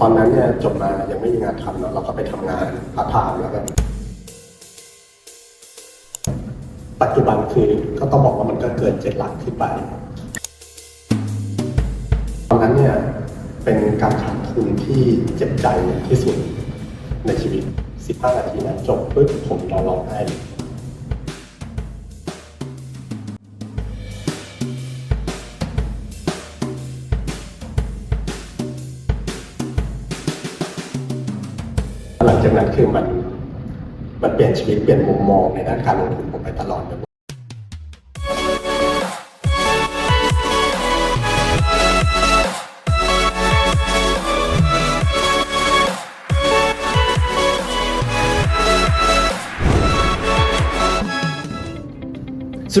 ตอนนั้นเนี่ยจบมายังไม่มีงานทำเนาะเราก็ไปทำงานพาร์ทไทม์แล้วกันปัจจุบันคือก็ต้องบอกว่ามันก็เกินเจ็ดหลักขึ้นไป ตอนนั้นเนี่ยเป็นการขาดทุนที่เจ็บใจที่สุดในชีวิต 15 นาทีนั้นจบปุ๊บผมนอนร้องไห้เลย นั้นคือมันมันเปลี่ยนชีวิตเปลี่ยนมุมมองในด้านการลงทุนผมไปตลอดเลยส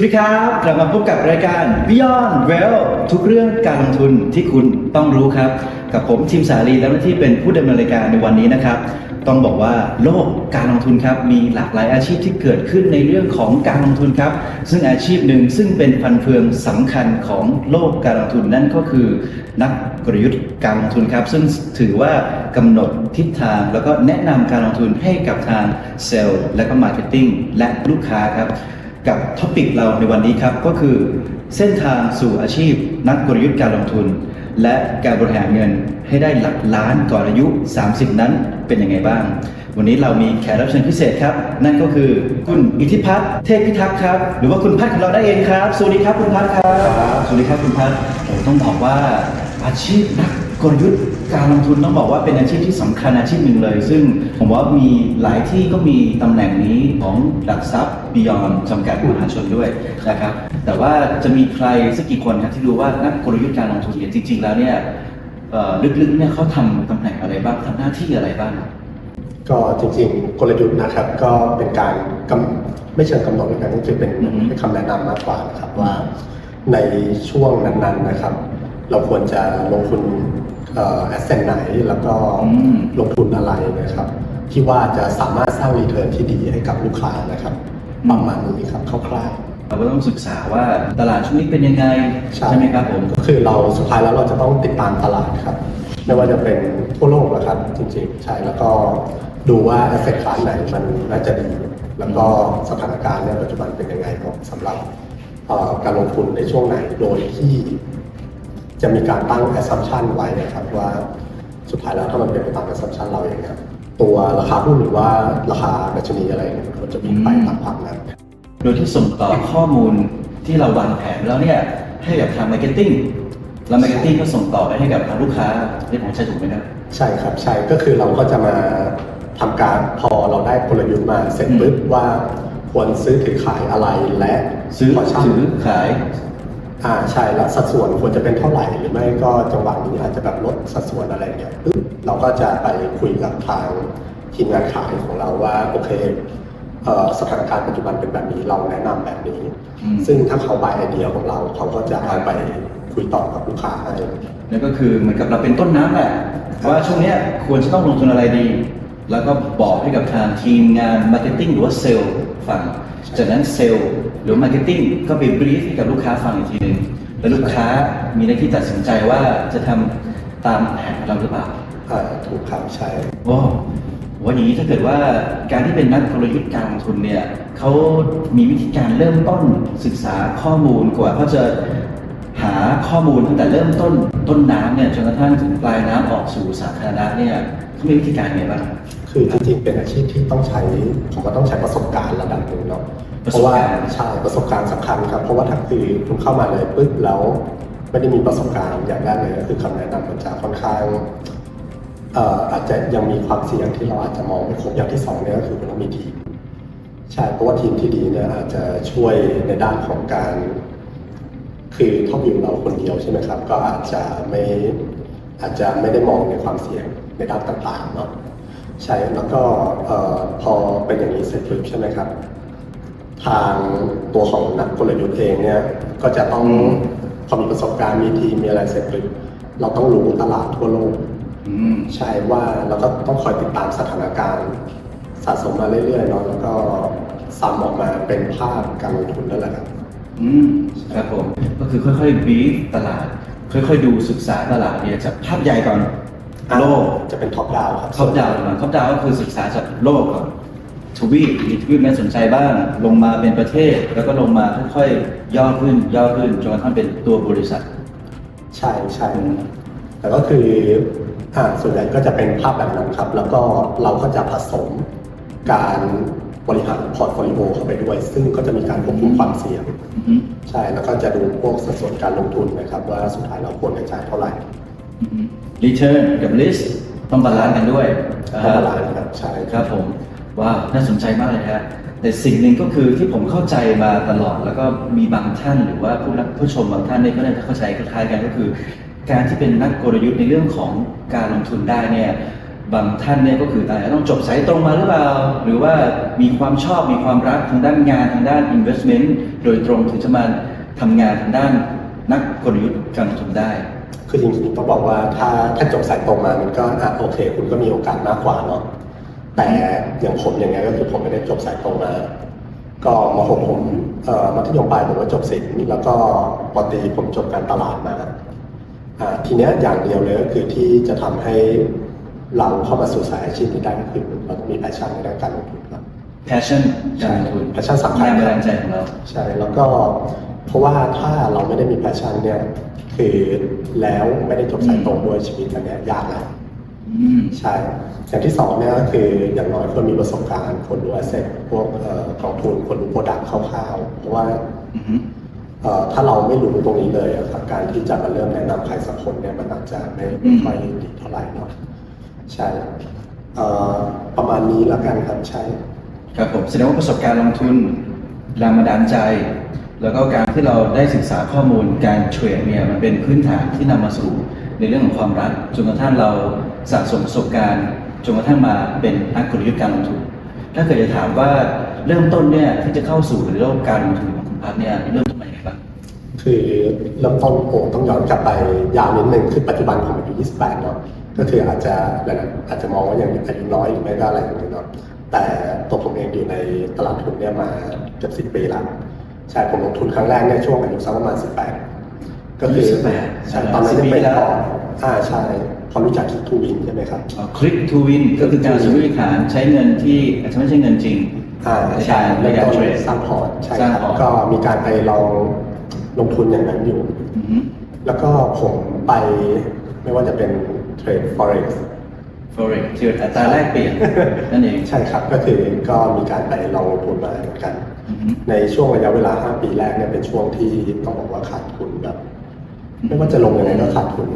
วัสดีครับกลับมาพบกับรายการ Beyond Well ทุกเรื่องการลงทุนที่คุณต้องรู้ครับ กับผมทีมสาลีและหน้าที่เป็นผู้ดำเนินรายการในวันนี้นะครับ ต้องบอกว่าโลกการลงทุนครับมีหลากหลายอาชีพที่เกิดขึ้นในเรื่องของการลงทุนครับ ซึ่งอาชีพหนึ่งซึ่งเป็นฟันเฟืองสำคัญของโลกการลงทุนนั่นก็คือ นักกลยุทธ์การลงทุนครับ ซึ่งถือว่ากำหนดทิศทางแล้วก็แนะนำการลงทุนให้กับทางเซลล์และก็มาร์เก็ตติ้งและลูกค้าครับ กับท็อปิกเราในวันนี้ครับก็คือ เส้นทางสู่อาชีพนักกลยุทธ์การลงทุน และการบริหารเงินให้ได้หลักล้านก่อนอายุ 30 นั้นเป็นยังไงบ้าง วันนี้เรามีแขกรับเชิญพิเศษครับ นั่นก็คือคุณอิทธิพัฒน์เทพพิทักษ์ครับ หรือว่าคุณพัฒน์ของเราได้เองครับ สวัสดีครับคุณพัฒน์ครับ สวัสดีครับคุณพัฒน์โอ้ต้องบอกว่าอาชีพนัก กลยุทธ์การลงทุนต้องบอกว่าเป็นอาชีพที่สำคัญอาชีพหนึ่งเลย ซึ่งผมว่ามีหลายที่ก็มีตำแหน่งนี้ของหลักทรัพย์ Beyond จำกัดมหาชนด้วยนะครับแต่ว่าจะมีใครสักกี่คนครับที่รู้ว่านักกลยุทธ์การลงทุนเนี่ยจริง ๆ แล้วเนี่ยเอ่อลึกๆเนี่ยเขาทำตำแหน่งอะไรบ้างทำหน้าที่อะไรบ้างก็จริงๆกลยุทธ์นะครับก็เป็นการกำไม่เชิงกำหนดนะครับก็คือเป็นอือฮึเป็นคำแนะนำมากกว่านะครับว่าในช่วงนั้นๆนะครับ เราควรจะลงทุนเอ่อ แอสเซทไหนแล้วก็อืมลงทุนอะไรนะครับที่ว่าจะสามารถสร้างรีเทิร์นที่ดีให้กับลูกค้านะครับประมาณนี้ครับคร่าวๆเราก็ต้องศึกษาว่าตลาดช่วงนี้เป็นยังไง ใช่ไหมครับผมก็คือเราสุดท้ายแล้วเราจะต้องติดตามตลาดครับ ไม่ว่าจะเป็นทั่วโลกนะครับ จริงๆ ใช่แล้วก็ดูว่า asset class ไหนมันน่าจะดีแล้วก็สถานการณ์ในปัจจุบันเป็นยังไงครับสำหรับเอ่อการลงทุนในช่วงไหนโดยที่ จะมีการตั้ง assumption ไว้นะครับว่าสุดท้ายแล้วถ้ามันเป็นไปตาม assumption เราอย่างเงี้ยตัวราคาหุ้นหรือว่าราคาดัชนีอะไรเนี่ยมันควรจะมีไปตามภาพนั้น โดยที่ส่งต่อข้อมูลที่เราวางแผนแล้วเนี่ยให้กับทางมาร์เก็ตติ้งแล้วมาร์เก็ตติ้งก็ส่งต่อไปให้กับทางลูกค้าที่ผมใช้ถูกไหมครับใช่ครับใช่ก็คือเราก็จะมาทำการพอเราได้กลยุทธ์มาเสร็จอืมปุ๊บว่าควรซื้อถือขายอะไรและซื้อพชั่นถือขาย อ่าใช่แล้วสัดส่วนควรจะเป็นเท่าไหร่หรือไม่ก็จังหวะนี้อาจจะแบบลดสัดส่วนอะไรเนี่ยปุ๊บเราก็จะไปคุยกับทางทีมงานขายของเราว่าโอเคเอ่อสถานการณ์ปัจจุบันเป็นแบบนี้เราแนะนำแบบนี้อืมซึ่งถ้าเขาบายไอเดียของเราเขาก็จะเอาไปคุยต่อกับลูกค้าให้นั่นก็คือเหมือนกับเราเป็นต้นน้ำแหละว่าช่วงเนี้ยควรจะต้องลงทุนอะไรดี แล้วก็บอกให้กับทางทีมงานมาร์เก็ตติ้งหรือว่าเซลล์ฟัง จากนั้นเซลล์หรือมาร์เก็ตติ้งก็ไปบรีฟให้กับลูกค้าฟังอีกทีหนึงแล้วลูกค้ามีหน้าที่ตัดสินใจว่าจะทำตามแผนของเราหรือเปล่าอ่าถูกครับใช่โอ้วันนี้ถ้าเกิดว่าการที่เป็นนักกลยุทธ์การลงทุนเนี่ยเขามีวิธีการเริ่มต้นศึกษาข้อมูลกว่าเขาจะหาข้อมูลตั้งแต่เริ่มต้นต้นน้ำเนี่ยจนกระทั่งถึงปลายน้ำออกสู่สาธารณะเนี่ยเขามีวิธีการไงบ้าง คือจริงๆเป็นอาชีพที่ต้องใช้ผมว่าต้องใช้ประสบการณ์ระดับหนึ่งเนาะประเพสบราะว่าการณ์ใช่ประสบการณ์สำคัญครับ เพราะว่าถ้าคือคุณเข้ามาเลยปุ๊บแล้วไม่ได้มีประสบการณ์อย่างแรกเลยก็คือคำแนะนำมันจะค่อนข้างเอ่ออาจจะยังมีความเสี่ยงที่เราอาจจะมองไม่ครบอย่างที่สองเนี่ยก็คือมันต้องมีทีมใช่เพราะว่าทีมที่ดีเนี่ยอาจจะช่วยในด้านของการ คือท็อปวิวเราคนเดียวใช่ไหมครับ ก็อาจจะไม่อาจจะไม่ได้มองในความเสี่ยงในด้านต่างๆเนาะ ใช่แล้วก็เอ่อพอเป็นอย่างนี้เสร็จปุ๊บใช่ไหมครับ ทางตัวของนักกลยุทธ์เองเนี่ยก็จะต้องพอมีประสบการณ์มีทีมมีอะไรเสร็จปุ๊บเราต้องรู้ตลาดทั่วโลกอืมใช่ว่าเราก็ต้องคอยติดตามสถานการณ์สะสมมาเรื่อยๆเนาะแล้วก็ซ้ำออกมาเป็นภาพการลงทุนนั่นแหละครับอืมครับผมก็คือค่อยๆบีฟตลาด ค่อยๆ ดูศึกษาตลาดเนี่ยจากภาพใหญ่ก่อน โลกจะเป็นท็อปดาวครับท็อปดาวน์ท็อปดาวน์ก็คือศึกษาจากโลกก่อนทวีปมีทวีปน่าสนใจบ้าง ลงมาเป็นประเทศ แล้วก็ลงมาค่อยๆย่อขึ้นย่อขึ้นจนกระทั่งเป็นตัวบริษัท ใช่ใช่แต่ก็คืออ่าส่วนใหญ่ก็จะเป็นภาพแบบนั้นครับ แล้วก็เราก็จะผสมการบริหารพอร์ตโฟลิโอเข้าไปด้วย ซึ่งก็จะมีการควบคุมความเสี่ยงอือฮึใช่ แล้วก็จะดูพวกสัดส่วนการลงทุนนะครับ ว่าสุดท้ายเราควรจะจ่ายเท่าไหร่อือฮึ return กับ risk ต้องบาลานซ์กันด้วยต้องบาลานซ์ครับใช่ครับผมว้าวน่าสนใจมากเลยฮะแต่สิ่งหนึ่งก็คือที่ผมเข้าใจมาตลอด แล้วก็มีบางท่านหรือว่าผู้รับผู้ชมบางท่านเนี่ยก็น่าจะเข้าใจคล้ายๆกันก็คือ การที่เป็นนักกลยุทธ์ในเรื่องของการลงทุนได้เนี่ยบางท่านเนี่ยก็คืออาจจะต้องจบสายตรงมาหรือเปล่า หรือว่ามีความชอบมีความรักทางด้านงานทางด้าน investment โดยตรงถึงจะมาทำงานทางด้านนักกลยุทธ์การลงทุนได้ คือจริงๆต้องบอกว่าถ้าถ้าจบสายตรงมามันก็อะโอเค คุณก็มีโอกาสมากกว่าเนาะแต่อย่างผมอย่างเงี้ยก็คือผมไม่ได้จบสายตรงมา ก็มหกผมเอ่อมัธยมปลายผมก็จบศิลป์แล้วก็ปตรีผมจบการตลาดมาอ่าทีเนี้ยอย่างเดียวเลยก็คือที่จะทำให้เราเข้ามาสู่สายอาชีพนี้ได้ก็คือเราต้องมีแพชชั่นในด้านการลงทุนครับ passion การลงทุน passion สำคัญแรงบันดาลใจของเราใช่แล้วก็ เพราะว่าถ้าเราไม่ได้มีแพชชั่นเนี่ยคือแล้วไม่ได้จบสายตรงด้วยชีวิตอันเนี้ยยากแล้วอืมใช่อย่างที่สองเนี่ยก็คืออย่างน้อยควรมีประสบการณ์คนดูแอสเซทพวกเอ่อกองทุนคนดูโปรดักต์คร่าวๆเพราะว่าอือฮึเอ่อถ้าเราไม่รู้ตรงนี้เลยอะครับการที่จะมาเริ่มแนะนำใครสักคนเนี่ยมันอาจจะไม่ไม่ค่อยดีเท่าไหร่เนาะใช่เอ่อประมาณนี้แล้วกันครับใช่ครับผมแสดงว่าประสบการณ์ลงทุนแรงบันดาลใจ แล้วก็การที่เราได้ศึกษาข้อมูลการเทรดเนี่ยมันเป็นพื้นฐานที่นำมาสู่ในเรื่องของความรักจนกระทั่งเราสะสมประสบการณ์จนกระทั่งมาเป็นนักกลยุทธ์การลงทุน ถ้าเกิดจะถามว่าเริ่มต้นเนี่ยที่จะเข้าสู่ในโลกการลงทุนของคุณพัฒน์เนี่ยเริ่มต้นมาอย่างไรบ้างคือเริ่มต้นโอ้ต้องย้อนกลับไปยาวนิดนึงคือปัจจุบันผมอายุ28เนาะก็คืออาจจะอาจจะมองว่ายังอายุน้อยหรือไม่ก็อะไรอย่างเงี้ยเนาะแต่ตัวผมเองอยู่ในตลาดทุนเนี่ยมาเกือบ10ปีแล้ว ใช่ผมลงทุนครั้งแรกเนี่ยช่วงอายุสักประมาณ18ก็คือ18ใช่ตอนนั้น10ยังเป็นปีแล้วพออ่าใช่พอรู้จักคิดทูวินใช่ไหมครับคลิกทูวินก็คือการซื้อบริหารใช้เงินที่อาจจะไม่ใช่เงินจริงอ่าในใช่การในแล้วการก็เทรดสร้างพอร์ตใช่สร้างครับพอร์ตก็มีการไปลองลงทุนอย่างนั้นอยู่อือฮึแล้วก็ผมไปไม่ว่าจะเป็นเทรด forex forex เทรดอัตราแลกเปลี่ยนนั่นเอง ใช่ครับก็คือก็มีการไปลองลงทุนมาเหมือนกันอือฮึในช่วงระยะเวลา 5 ปีแรกเนี่ยเป็นช่วงที่ต้องบอกว่าขาดทุนแบบไม่ว่าจะลงยังไงก็ขาดทุน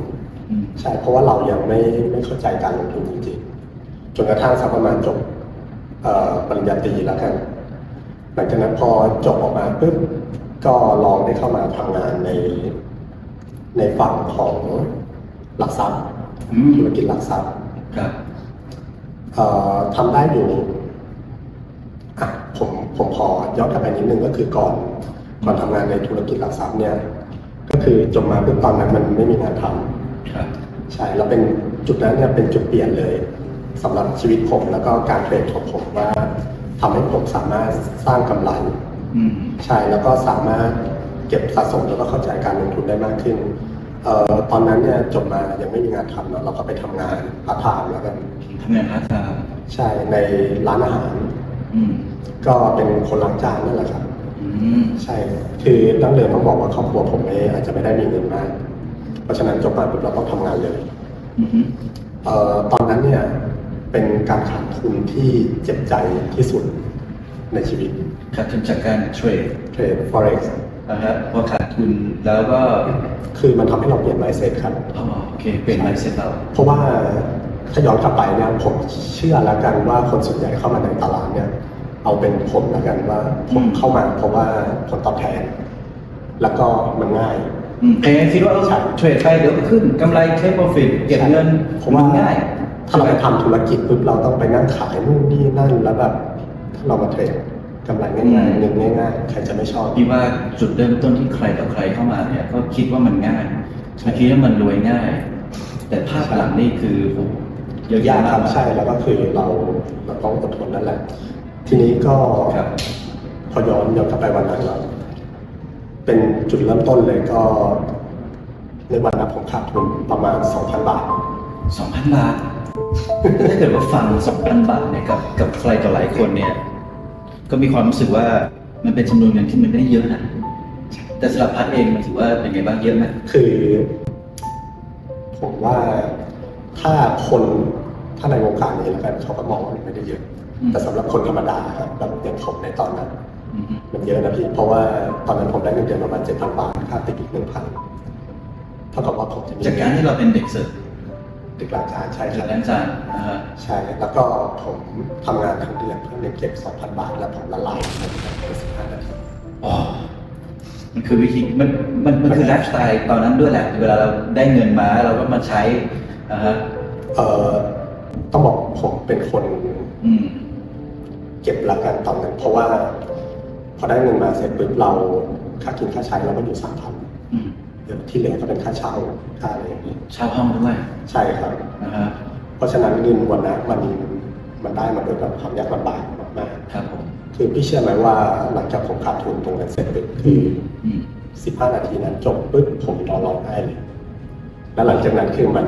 อืมใช่เพราะว่าเรายังไม่ไม่เข้าใจการลงทุนจริงๆจนกระทั่งสักประมาณจบเอ่อปริญญาตรีแล้วกันหลังจากนั้นพอจบออกมาปุ๊บก็ลองได้เข้ามาทำงานในในฝั่งของหลักทรัพย์อืมธุรกิจหลักทรัพย์ ครับเอ่อทำได้อยู่อะผมผมขอย้อนกลับไปนิดนึงก็คือก่อนก่อนทำงานในธุรกิจหลักทรัพย์เนี่ย ก็คือจบมาปุ๊บตอนนั้นมันไม่มีงานทำครับใช่แล้วเป็นจุดนั้นเนี่ยเป็นจุดเปลี่ยนเลยสำหรับชีวิตผมแล้วก็การเทรดของผมว่าทำให้ผมสามารถสร้างกำไรอืมใช่แล้วก็สามารถเก็บสะสมแล้วก็เข้าใจการลงทุนได้มากขึ้น เอ่อตอนนั้นเนี่ยจบมายังไม่มีงานทำเนอะเราก็ไปทำงานพาร์ทไทม์แล้วกันทำงานพาร์ทไทม์ใช่ในร้านอาหาร อืมก็เป็นคนล้างจานนั่นแหละครับ อืมใช่คือตั้งเดิมต้องบอกว่าครอบครัวผมเองอาจจะไม่ได้มีเงินมาก เพราะฉะนั้นจบมาปุ๊บเราต้องทำงานเลยอืมเอ่อตอนนั้นเนี่ยเป็นการขาดทุนที่เจ็บใจที่สุดในชีวิตขาดทุนจากการเทรด เทรด forex นะครับพอขาดทุนแล้วก็คือมันทำให้เราเปลี่ยน mindset ครับ อ๋อโอเค เปลี่ยน mindset เรา เพราะว่าถ้าย้อนกลับไปเนี่ยผมเชื่อแล้วกันว่าคนส่วนใหญ่เข้ามาในตลาดเนี่ยเอาเป็นผมแล้วกันว่าผมเข้ามาเพราะว่าผลตอบแทน แล้วก็มันง่าย อืมเอ๊ะคิดว่าเออใช่เทรดไปเดี๋ยวก็ขึ้นกำไรเทคโปรฟิตเก็บเงินเพราะว่าง่ายถ้าเราไปทำธุรกิจปุ๊บเราต้องไปนั่งขายนู่นนี่นั่นแล้วแบบถ้าเรามาเทรด กำไรง่ายๆเงินง่ายๆใครจะไม่ชอบ พี่ว่าจุดเริ่มต้นที่ใครต่อใครเข้ามาเนี่ยก็คิดว่ามันง่ายไม่คิดว่ามันรวยง่าย แต่ภาพหลังนี่คือโอ้โหเยอะยาแยะกมาคกรับมายใช่แล้วก็คือเราเราต้องอดทนนั่นแหละ ทีนี้ก็ครับพอย้อนย้อนกลับไปวันนั้นเราเป็นจุดเริ่มต้นเลยก็ในวันนั้นผมขาดทุนประมาณ 2,000 บาทสองพันบาท ถ้าเกิดว่าฟังสองพันบาทเนี่ยกับกับใครต่อหลายคนเนี่ย ก็มีความรู้สึกว่ามันเป็นจำนวนเงินที่มันไม่ได้เยอะนะแต่สำหรับพัดเองมันถือว่าเป็นไงบ้างเยอะไหมคือ ผมว่าถ้าคนถ้าในวงการนี้แล้วกันเขาก็มองว่ามันไม่ได้เยอะ แต่สำหรับคนธรรมดาครับแบบอย่างผมในตอนนั้นอืมฮึมันเยอะนะพี่ เพราะว่าตอนนั้นผมได้เงินเดือนประมาณเจ็ดพันบาทค่าติดอีกหนึ่งพันเท่ากับว่าผมจะมีจากการที่เราเป็นเด็กเสิร์ฟ ติดหลังจานใช่คจารักบล้างจานนะฮะใช่แล้วก็ผมทำงานทั้งเดือนเพื่อเงินเก็บสองพันบาท แล้วผมละลายในสิบห้านาที อ๋อมันคือวิธีมันมันมันคือไลฟ์สไตล์ตอนนั้นด้วยแหละ เวลาเราได้เงินมาเราก็มาใช้อ่าฮะเอ่อต้องบอกผมเป็นคนอืม เก็บละกันตอนนั้นเพราะว่า พอได้เงินมาเสร็จปุ๊บเราค่ากินค่าใช้เราก็อยู่สามพัน อืมที่เหลือก็เป็นค่าเช่าค่าอะไรอย่างนี้เช่าห้องด้วยใช่ครับ นะฮะเพราะฉะนั้นเงินวันนั้นมันมันได้มาโดยแบบความยากลำบากมากครับผมๆคือพี่เชื่อไหมว่าหลังจากผมขาดทุนตรงนั้นเสร็จปุ๊บคือ อืมสิบห้านาทีนั้นจบปุ๊บผมนอนร้องไห้เลย แล้วหลังจากนั้นคือมัน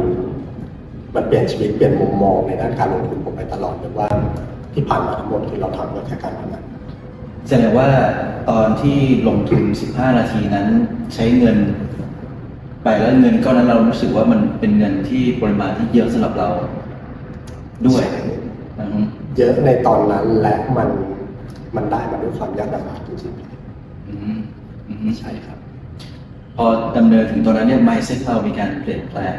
มันเปลี่ยนชีวิตเปลี่ยนมุมมองในด้านการลงทุนผมไปตลอดเลยว่าที่ผ่านมาทั้งหมดคือเราทำก็แค่การพนันแสดงว่าตอนที่ลงทุน 15 นาทีนั้น ใช้เงิน ไปแล้วเงินก้อนนั้นเรารู้สึกว่ามันเป็นเงินที่ปริมาณที่เยอะสำหรับเราด้วยอืมเยอะในตอนนั้นและมันมันได้มาด้วยความยากลำบากจริงอืมอืมๆใช่ครับ พอดำเนินถึงตอนนั้นเนี่ย mindset เรามีการเปลี่ยนแปลง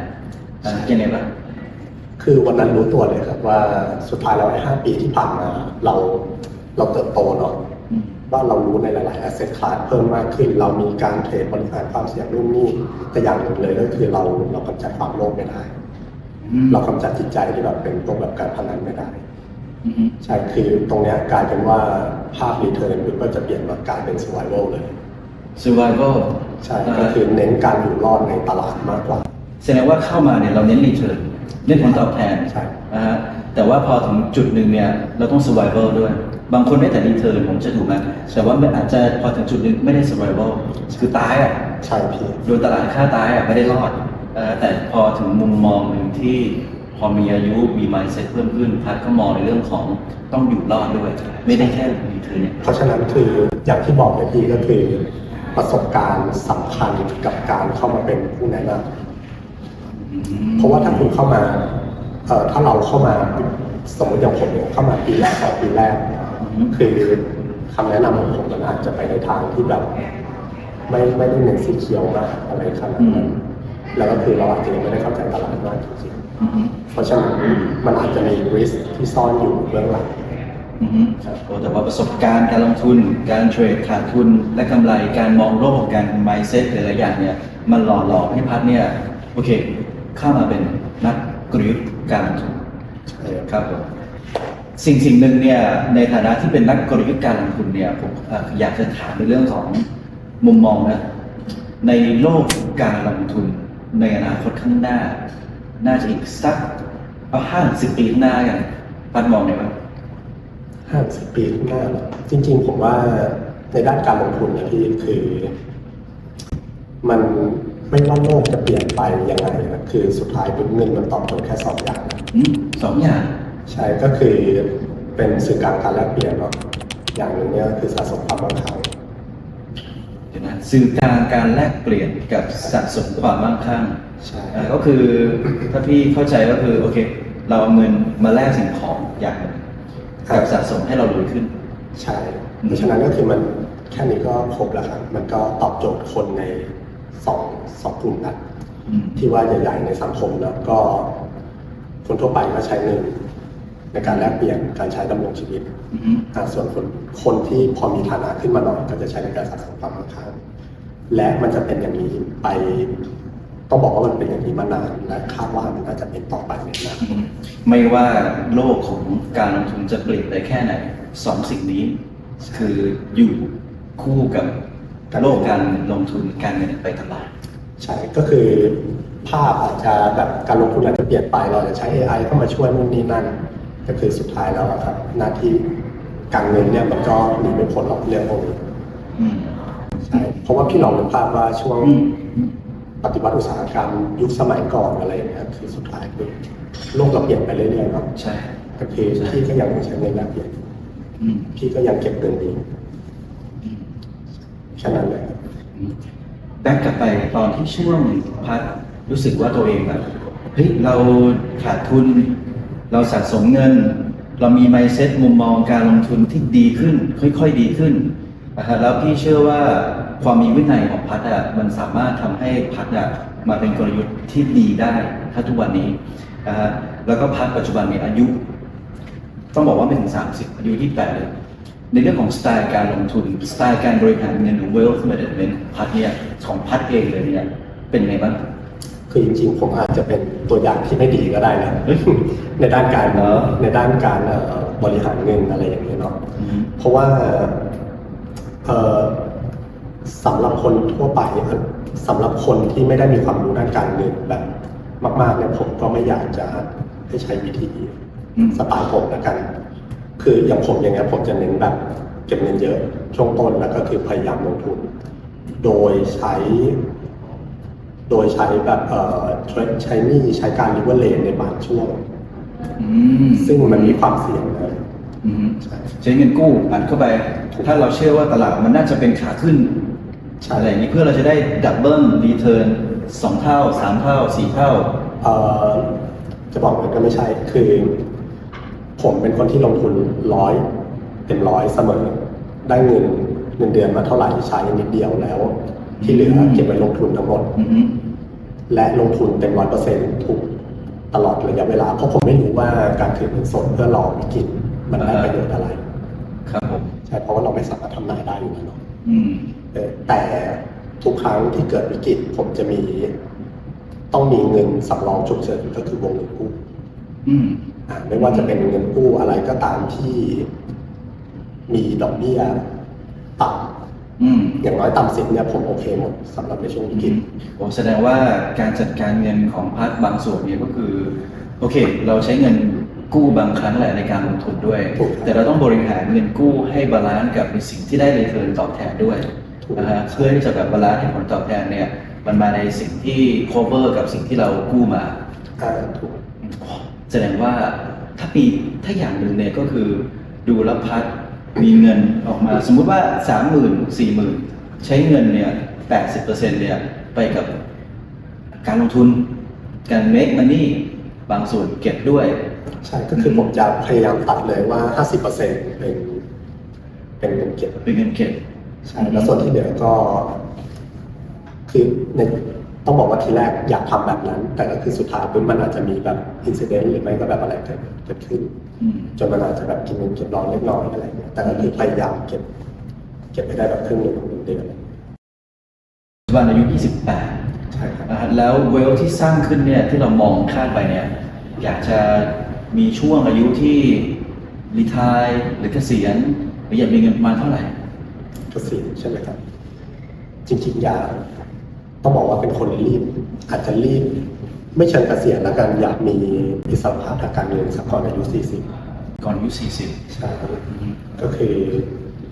อะใช่ยังไงบ้างคือวันนั้นรู้ตัวเลยครับว่าสุดท้ายเราไอ้ห้าปีที่ผ่านมา เราเราเติบโตเนาะอืม ว่าเรารู้ในหลายๆ asset class เพิ่มมากขึ้น เรามีการเทรดบริหารความเสี่ยงนู่นนี่แต่อย่างหนึ่งเลยก็คือเราเรากำจัดความโลภไม่ได้อืมเรากำจัดจิตใจที่แบบเป็นพวกแบบการพนันไม่ได้อืมใช่คือตรงเนี้ยกลายเป็นว่าภาพรีเทิร์นก็จะเปลี่ยนมากลายเป็น survival เลย survival ใช่ก็คือเน้นการอยู่รอดในตลาดมากกว่า แสดงว่าเข้ามาเนี่ยเราเน้น return เน้นผลตอบแทนใช่นะฮะแต่ว่าพอถึงจุดหนึ่งเนี่ยเราต้อง survival ด้วย บางคนได้แต่ return ผมจะถูกไหมแต่ว่ามันอาจจะพอถึงจุดหนึ่งไม่ได้ survival คือตายอะ ใช่พี่ โดนตลาดฆ่าตายอะไม่ได้รอดเออแต่พอถึงมุมมองหนึ่งที่พอมีอายุมี mindset เพิ่มขึ้นพัดก็มองในเรื่องของต้องอยู่รอดด้วย ไม่ได้แค่ return เนี่ย เพราะฉะนั้นคืออย่างที่บอกเลยพี่ก็คือประสบการณ์สำคัญกับการเข้ามาเป็นผู้แนะนำเพราะว่าถ้าคุณเข้ามาเอ่อถ้าเราเข้ามาสมมติอย่างผมเนี่ยเข้ามาปีแรกสองปีแรกอืม คือคำแนะนำของผมมันอาจจะไปในทางที่แบบ ไม่ไม่ได้เน้นสีเขียวมากอะไรขนาดนั้นแล้วก็คือเราอาจจะยังไม่ได้เข้าใจตลาดมากจริงอือฮึๆเพราะฉะนั้นมันอาจจะมีริสที่ซ่อนอยู่เบื้องหลังอือฮึโอ้แต่ว่าประสบการณ์การลงทุน การเทรดขาดทุน และกำไรการมองโลกการ mindset หลายๆอย่างเนี่ยมันหล่อหลอมให้พัดเนี่ยโอเค เข้ามาเป็นนักกลยุทธ์การลงทุนใช่ครับผม สิ่งสิ่งหนึ่งเนี่ยในฐานะที่เป็นนักกลยุทธ์การลงทุนเนี่ยผมเอ่ออยากจะถามในเรื่องของมุมมองนะในโลกการลงทุนในอนาคตข้างหน้า น่าจะอีกสักเอาห้าสิบปีข้างหน้ากันพัดมองไงบ้างห้าสิบปีข้างหน้าเหรอจริง ๆ ผมว่าในด้านการลงทุนเนี่ยพี่คือ มันไม่ว่าโลกจะเปลี่ยนไปยังไงนะคือสุดท้ายเป็นเงินมันตอบโจทย์แค่สองอย่างนะอืมสองอย่าง ใช่ก็คือเป็นสื่อกลางการแลกเปลี่ยนเนาะอย่างหนึ่งเนี่ยคือสะสมความมั่งคั่งเดี๋ยวนะสื่อกลางการแลกเปลี่ยนกับสะสมความมั่งคั่งใช่อ่าก็คือถ้าพี่เข้าใจก็คือโอเค เราเอาเงินมาแลกสิ่งของอย่างหนึ่งกับสะสมให้เรารวยขึ้น ใช่เพราะฉะนั้นก็คือมันแค่นี้ก็ครบแล้วครับมันก็ตอบโจทย์คนในสองสองกลุ่มนั้นอืมที่ว่าใหญ่ๆในสังคมแล้วก็คนทั่วไปก็ใช้เงิน ในการแลกเปลี่ยนการใช้ดำรงชีวิตอืมอ่าส่วนคนคนที่พอมีฐานะขึ้นมาหน่อยก็จะใช้ในการสะสมความมั่งคั่งและมันจะเป็นอย่างนี้ไปต้องบอกว่ามันเป็นอย่างนี้มานานและคาดว่ามันน่าจะเป็นต่อไปในอนาคตอืมไม่ว่าโลกของการลงทุนจะเปลี่ยนไปแค่ไหนสองสิ่งนี้ คืออยู่คู่กับโลกการลงทุนการเงินไปตลอดใช่ก็คือภาพอาจจะแบบการลงทุนอาจจะเปลี่ยนไปเราจะใช้ AI เข้ามาช่วยนู่นนี่นั่น ก็คือสุดท้ายแล้วอะครับ หน้าที่การเงินเนี่ยมันก็หนีไม่พ้นหรอกเรื่องพวกนี้อืมใช่เพราะว่าพี่ลองนึกภาพว่าช่วงอืมอืมปปฏิวัติอุตสาหกรรมยุคสมัยก่อนอะไรอย่างเงี้ยคือสุดท้ายคือโลกเราเปลี่ยนไปเรื่อยๆเนาะใช่แต่คือพี่ก็ยังใช้เงินแลกเปลี่ยนอืมพี่ก็ยังเก็บเงินดีแค่นั้นเลยครับแบ็กกลับไปตอนที่ช่วงพัดรู้สึกว่าตัวเองแบบเฮ้ยเราขาดทุน เราสะสมเงิน เรามีไมเซ็ตมุมมองการลงทุนที่ดีขึ้น ค่อยๆดีขึ้นนะฮะแล้วพี่เชื่อว่าความมีวินัยของพัดอะมันสามารถทำให้พัดอะมาเป็นกลยุทธ์ที่ดีได้ ถ้าทุกวันนี้นะฮะแล้วก็พัดปัจจุบันเนี่ยอายุ ต้องบอกว่าไม่ถึง 30 อายุที่8เลยในเรื่องของสไตล์การลงทุน สไตล์การบริหารเงินหรือ wealth management พัดเนี่ยของพัดเองเลยเนี่ยเป็นไงบ้าง คือจริงๆ ผมอาจจะเป็นตัวอย่างที่ไม่ดีก็ได้นะเฮ้ยในด้านการเหรอในด้านการเอ่อบริหารเงินอะไรอย่างเงี้ยเนาะอืมเพราะว่าเอ่อสำหรับคนทั่วไปสำหรับคนที่ไม่ได้มีความรู้ด้านการเงินแบบมากๆเนี่ยผมก็ไม่อยากจะให้ใช้วิธีอืมสไตล์ผมละกัน คืออย่างผมอย่างเงี้ยผมจะเน้นแบบเก็บเงินเยอะช่วงต้นแล้วก็คือพยายามลงทุน โดยใช้ โดยใช้แบบเอ่อใช้ใช้หนี่ใช้การลิเวอร์เลนในบางช่วง อืมซึ่งมันมีความเสี่ยงนะอืมใช่ ใช้เงินกู้อัดเข้าไป ถ้าเราเชื่อว่าตลาดมันน่าจะเป็นขาขึ้นใช่ อะไรอย่างนี้เพื่อเราจะได้ดับเบิลรีเทิร์นสองเท่าสามเท่าสี่เท่า เอ่อจะบอกเลยก็ไม่ใช่คือ ผมเป็นคนที่ลงทุนร้อยเป็นร้อยเสมอ ได้เงินเงินเดือนมาเท่าไหร่ใช้นิดเดียวแล้ว ที่เหลือเก็บไว้ลงทุนทั้งหมดอืมและลงทุนเป็นร้อยเปอร์เซ็นต์ทุกตลอดระยะเวลา เพราะผมไม่รู้ว่าการถือเงินสดเพื่อรอวิกฤตมันได้ประโยชน์อะไร ครับผมใช่เพราะว่าเราไม่สามารถทำนายได้อยู่แล้วเนาะอืมเออแต่ทุกครั้งที่เกิดวิกฤตผมจะมี ต้องมีเงินสำรองฉุกเฉินก็คือวงเงินกู้อืมอ่าไม่ว่าจะเป็นเงินกู้อะไรก็ตามที่มีดอกเบี้ยต่ อืมำอย่างน้อยต่ำสิบเนี่ยผมโอเคหมดสำหรับในช่วงวิกฤต ผมแสดงว่าการจัดการเงินของพัดบางส่วนเนี่ยก็คือ โอเค เราใช้เงินกู้บางครั้งแหละในการลงทุนด้วย ถูกครับแต่เราต้องบริหารเงินกู้ให้บาลานซ์กับในสิ่งที่ได้รีเทิร์นตอบแทนด้วยถูก นะฮะเพื่อที่จะแบบบาลานซ์ให้ผลตอบแทนเนี่ย มันมาในสิ่งที่ cover กับสิ่งที่เรากู้มา อ่าถูก แสดงว่าถ้าปีถ้าอย่างหนึ่งเนี่ยก็คือดูแลวพัด มีเงินออกมาสมมุติว่าสามหมื่นสี่หมื่นใช้เงินเนี่ยแปดสิบเปอร์เซ็นเนี่ยไปกับการลงทุน การ make money บางส่วนเก็บด้วย ใช่ก็คือผมจะพยายามตัดเลยว่า 50%เป็นเป็นเป็นเก็บเป็นเงินเก็บใช่แล้วส่วนที่เหลือก็ คือในต้องบอกว่าทีแรกอยากทำแบบนั้น แต่ก็คือสุดท้ายปุ๊บมันอาจจะมีแบบอินซิเดนต์หรือไม่ก็แบบอะไรเกิดเกิดขึ้นอืม จนมันอาจจะแบบกินเงินเก็บร้อนเล็กน้อยอะไรเงี้ยแต่ก็คือพยายามเก็บ เก็บให้ได้แบบครึ่งหนึ่งของเงินเดือนปัจจุบันอายุ 28 ใช่ครับนะฮะแล้วเวลที่สร้างขึ้นเนี่ยที่เรามองคาดไปเนี่ยอยากจะมีช่วงอายุที่รีทายหรือเกษียณหรืออยากมีเงินประมาณเท่าไหร่เกษียณใช่ไหมครับ จริงๆอยากต้องบอกว่าเป็นคนรีบ อาจจะรีบ ไม่เชิงเกษียณแล้วกันอยากมีอิสรภาพทางการเงินสักก่อนอายุ 40 ก่อนอายุ 40 ใช่ก็คือ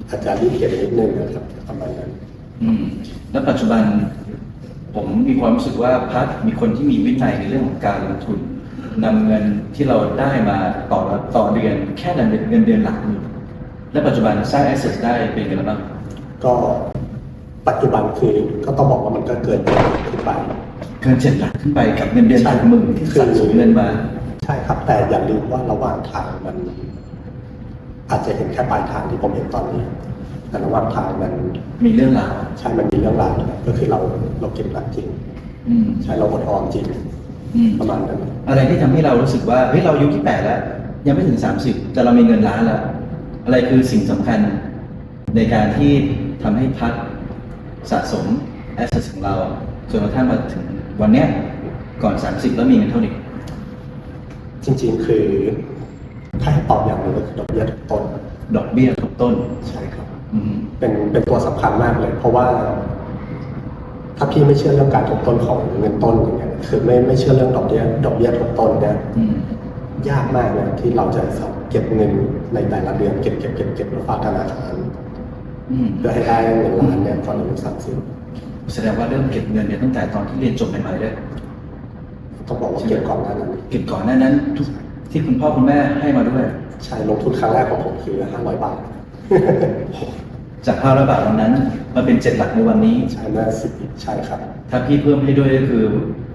อาจจะรีบเก็บนิดนึงนะครับประมาณนั้นอืมแล้วปัจจุบัน ผมมีความรู้สึกว่าพัดมีคนที่มีวินัยในเรื่องของการลงทุนนำเงินที่เราได้มาต่อต่อเดือนแค่เดือนเงินเดือนหลักหมื่นและปัจจุบันสร้างแอสเซทได้เป็นกันแล้วบ้างก็ปัจจุบันคือก็ต้องบอกว่ามันก็เกินขึ้นไป เกินเจ็ดหลักขึ้นไปกับเงินเดือนหลักหมื่นที่สะสมเงินมา ใช่ครับ แต่อย่าลืมว่าระหว่างทางมัน อาจจะเห็นแค่ปลายทางที่ผมเห็นตอนนี้แต่ระหว่างทางมันมีเรื่องราวใช่มันมีเรื่องราวนะครับก็คือเราเราเก็บหลักจริงอืมใช่เราอดออมจริงอืมประมาณนั้นอะไรที่ทำให้เรารู้สึกว่าเฮ้ยเราอายุที่แปดแล้ว ยังไม่ถึงสามสิบแต่เรามีเงินล้านแล้วอะไรคือสิ่งสำคัญในการที่ทำให้พัดสะสมแอสเซทของเรา จนกระทั่งมาถึงวันเนี้ยก่อนสามสิบแล้วมีเงินเท่านี้จริงๆ คือถ้าให้ตอบอย่างหนึงก็คือดอกเบี้ยทุกต้นดอกเบี้ยทุกต้น ใช่ครับ อืมเป็นเป็นตัวสำคัญมากเลย เพราะว่า ถ้าพี่ไม่เชื่อเรื่องการทบต้นของเงินต้นอย่างเงี้ยคือไม่ไม่เชื่อเรื่องดอกเบี้ยดอกเบี้ยทบต้นเนี่ยอืมยากมากเลยที่เราจะเก็บเงินในแต่ละเดือนเก็บเก็บเก็บเก็บแล้วฝากธนาคารอืม เพื่อให้ได้เงินล้านเนี่ยก่อนอายุสามสิบ แสดงว่าเริ่มเก็บเงินเนี่ยตั้งแต่ตอนที่เรียนจบใหม่ๆเลยต้องบอกว่าเก็บก่อนหน้านั้นเก็บก่อนหน้านั้นทุกที่คุณพ่อคุณแม่ให้มาด้วย ใช่ลงทุนครั้งแรกของผมคือ500บาท จาก5 0 0บาทวันนั้นมาเป็นเจ็ดหลักในวันนี้ ใช่เมื่อสิบปีใช่ครับ ถ้าพี่เพิ่มให้ด้วยก็คือ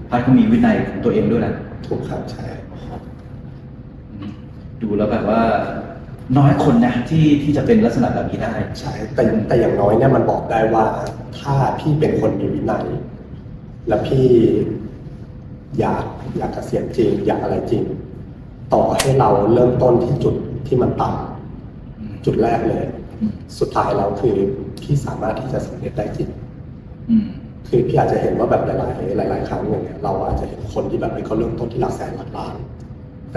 พัดก็มีวินัยของตัวเองด้วยแหละถูกครับใช่อืมดูแล้วแบบว่า น้อยคนนะที่ที่จะเป็นลักษณะแบบนี้ได้ ใช่แต่แต่อย่างน้อยเนี่ยมันบอกได้ว่า ถ้าพี่เป็นคนมีวินัย และพี่อยากอยากเกษียณจริง อยากอะไรจริง ต่อให้เราเริ่มต้นที่จุดที่มันต่อืมำจุดแรกเลยอืมสุดท้ายเราคือพี่สามารถที่จะสำเร็จได้จริงอืมคือพี่อาจจะเห็นว่าแบบหลาย ๆ หลาย ๆ ครั้งอย่างเงี้ยเราอาจจะเห็นคนที่แบบเฮ้ยเขาเริ่มต้นที่หลักแสนหลักล้าน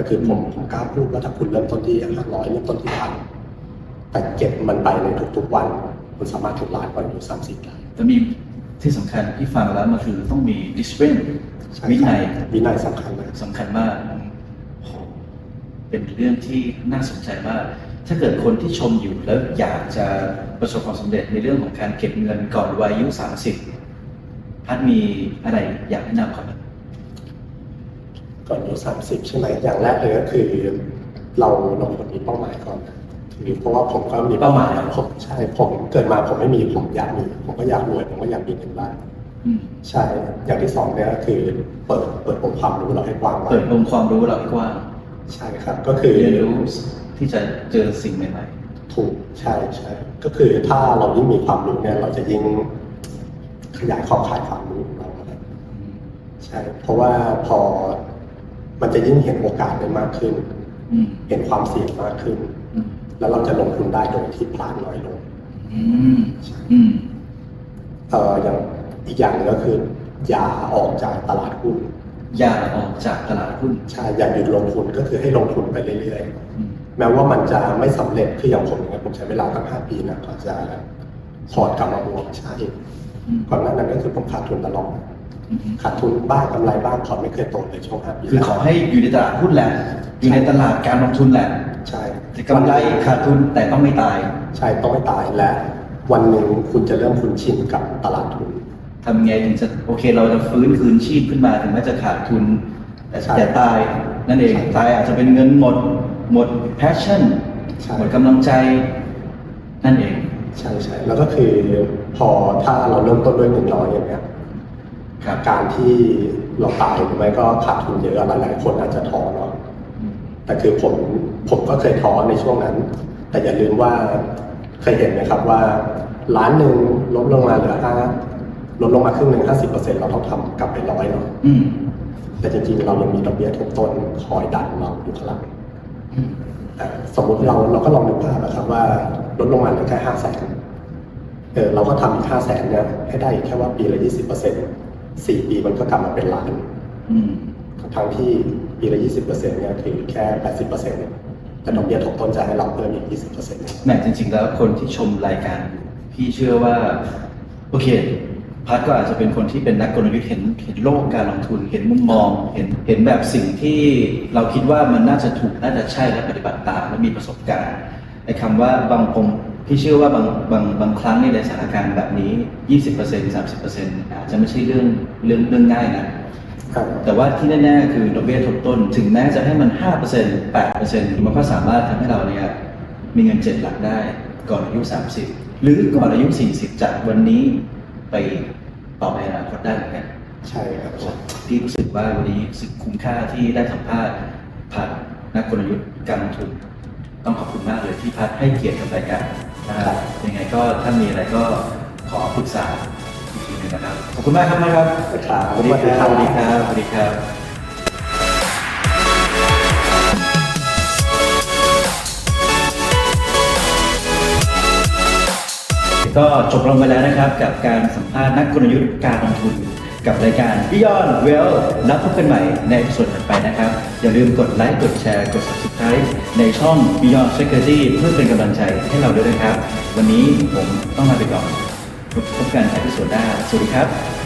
แต่คือผมผมกล้าพูดว่าถ้าคุณเริ่มต้นที่ห้าร้อยเริ่มต้นที่พันแต่เก็บมันไปในทุกๆวัน คุณสามารถถึงล้านวันอยู่สามสิบได้แต่มีที่สำคัญที่ฟังแล้วมันคือต้องมี discipline ใช่วิครับนัยวินัยสำคัญมากสำคัญมากโอ้โหเป็นเรื่องที่น่าสนใจมาก ถ้าเกิดคนที่ชมอยู่แล้วอยากจะประสบความสำเร็จในเรื่องของการเก็บเงินก่อนวัยอายุ 30 พัดมีอะไรอยากแนะนำครับ ก่อนอายุสามสิบใช่ไหมอย่างแรกเลยก็คือ เราเราควรมีเป้าหมายก่อนนะคือเพราะว่าผมก็มีเป้าหมายเป้าหมายผมใช่ผมเกิดมาผมไม่มีผมอยากมีผมก็อยากรวยผมก็อยากมีเงินล้านอืมใช่อย่างที่สองเนี่ยก็คือ เปิดเปิดองค์ความรู้เราให้กว้างไว้เปิดองค์ความรู้เราให้กว้างใช่ครับ ก็คือเรียนรู้ที่จะเจอสิ่งใหม่ถูกใช่ใช่ก็คือถ้าเรายิ่งมีความรู้เนี่ย เราจะยิ่งขยายขอบข่ายความรู้ของเราครับๆอืมใช่เพราะว่าพอมัน จะยิ่งเห็นโอกาสได้มากขึ้นอืมเห็นความเสี่ยงมากขึ้นอืมแล้วเราจะลงทุนได้โดยที่พลาดน้อยลงอืมอืมเอ่ออย่างอีกอย่างหนึงก็คือ อย่าออกจากตลาดหุ้นอย่าออกจากตลาดหุ้นใช่อย่าหยุดลงทุนก็คือให้ลงทุนไปเรื่อยๆอืมแม้ว่ามันจะไม่สำเร็จคืออย่างผมเนี่ยผมใช้เวลาตั้งห้าปีนะกว่าจะพอร์ตกลับมาบวกใช่อืมก่อนหน้านั้นก็คือผมขาดทุนตลอดอืม ขาดทุนบ้างกำไรบ้างพอร์ตไม่เคยโตเลยช่วงห้าปีคือขอให้อยู่ในตลาดหุ้นแหละ อยู่ในตลาดการลงทุนแหละใช่กำไรขาดทุนแต่ต้องไม่ตาย ใช่ต้องไม่ตายและ วันหนึ่งคุณจะเริ่มคุ้นชินกับตลาดทุนทำไงถึงจะโอเคเราจะฟื้นคืนชีพขึ้นมาถึงแม้จะขาดทุน แต่ใช่อย่าตายนั่นเองใช่ตายอาจจะเป็นเงินหมด หมด passion ใช่หมดกำลังใจนั่นเอง ใช่ใช่แล้วก็คือพอถ้าเราเริ่มต้นด้วยหนึ่งร้อยอย่างเงี้ยครับ การที่เราตายหรือไม่ก็ขาดทุนเยอะหลายๆคนอาจจะท้อเนาะอืมแต่คือผมผมก็เคยท้อในช่วงนั้น แต่อย่าลืมว่าเคยเห็นไหมครับว่าล้านหนึ่งลดลงมาเหลือห้าลดลงมาครึ่งหนึ่งห้าสิบเปอร์เซ็นต์เราต้องทำกลับไปร้อยเนาะอืมแต่จริงๆ เรายังมีดอกเบี้ยทบต้นคอยดันเราอยู่ข้างหลังอืมอะสมมติเราเราก็ลองนึกภาพนะครับว่าลดลงมาเหลือแค่ห้าแสนเออเราก็ทำอีกห้าแสนเนี่ยให้ได้อีกแค่ว่าปีละยี่สิบเปอร์เซ็นต์ สี่ปีมันก็กลับมาเป็นล้านอืมทั้งที่ปีละยี่สิบเปอร์เซ็นต์เนี่ยคือแค่แปดสิบเปอร์เซ็นต์แต่ดอกเบี้ยทบต้นจะให้เราเพิ่มอีกยี่สิบเปอร์เซ็นต์แหมจริง ๆ แล้วคนที่ชมรายการอยู่พี่เชื่อว่า โอเคพัดก็อาจจะเป็นคนที่เป็นนักกลยุทธ์เห็นเห็นโลกการลงทุนเห็นมุมมอง เห็นเห็นแบบสิ่งที่เราคิดว่ามันน่าจะถูกน่าจะใช่และปฏิบัติตามและมีประสบการณ์ไอ้คำว่าบางผม พี่เชื่อว่าบางบางบางครั้งในสถานการณ์แบบนี้ 20% 30%อาจจะไม่ใช่เรื่องเรื่องเรื่องง่ายนะครับแต่ว่าที่แน่ๆ คือดอกเบี้ยทบต้น ถึงแม้จะให้มัน 5% 8%มันก็สามารถทำให้เราเนี่ยมีเงินเจ็ดหลักได้ก่อนอายุ 30 หรือก่อนอายุ 40 จากวันนี้ไปต่อไปอนาคตได้เหมือนกันใช่ครับพี่รู้สึกว่าวันนี้รู้สึกคุ้มค่าที่ได้สัมภาษณ์ผ่านนักกลยุทธ์การลงทุน ต้องขอบคุณมากเลยที่พัดให้เกียรติกับรายการนะครับยังไงก็ถ้ามีอะไรก็ขอปรึกษาอีกทีหนึงนะครับ ขอบคุณมากครับนะครับครับสวัสดีครับสวัสดีครับสวัสดีครับก็จบลงไปแล้วนะครับกับการสัมภาษณ์นักกลยุทธ์การลงทุน กับรายการ Beyond Well แล้วพบกันใหม่ในส่วนถัดไปนะครับ อย่าลืมกดไลค์กดแชร์กด subscribe ในช่อง Beyond Security เพื่อเป็นกำลังใจให้เราด้วยนะครับ วันนี้ผมต้องลาไปก่อนพบกันในที่ส่วนหน้าสวัสดีครับ